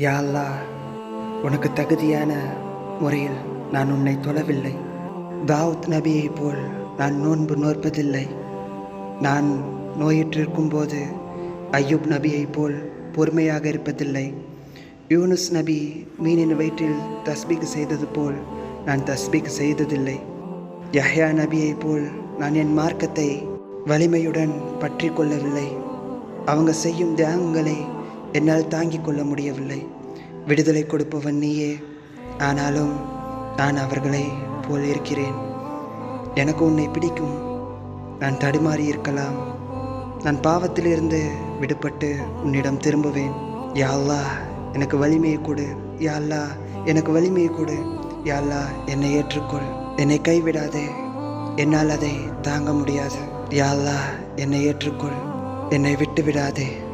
யாழ்லா உனக்கு தகுதியான முறையில் நான் உன்னை தொழவில்லை. தாவூத் நபியைப் போல் நான் நோன்பு நோற்பதில்லை. நான் நோயிற்றிருக்கும் போது ஐயூப் நபியைப் போல் பொறுமையாக இருப்பதில்லை. யூனுஸ் நபி மீனின் வயிற்றில் தஸ்பீக் செய்தது போல் நான் தஸ்பீக் செய்ததில்லை. யஹ்யா நபியைப் போல் நான் என் மார்க்கத்தை வலிமையுடன் பற்றி கொள்ளவில்லை. அவங்க செய்யும் தியாகங்களை என்னால் தாங்கிக் கொள்ள முடியவில்லை. விடுதலை கொடுப்பவன் நீயே. ஆனாலும் நான் அவர்களை போல் இருக்கிறேன். எனக்கு உன்னை பிடிக்கும். நான் தடுமாறி இருக்கலாம். நான் பாவத்திலிருந்து விடுபட்டு உன்னிடம் திரும்புவேன். யாழ்லா எனக்கு வலிமையை கொடு. யாழ்லா எனக்கு வலிமையை கொடு. யா என்னை ஏற்றுக்கொள். என்னை கைவிடாதே. என்னால் அதை தாங்க முடியாது. யாழ்லா என்னை ஏற்றுக்கொள். என்னை விட்டு விடாதே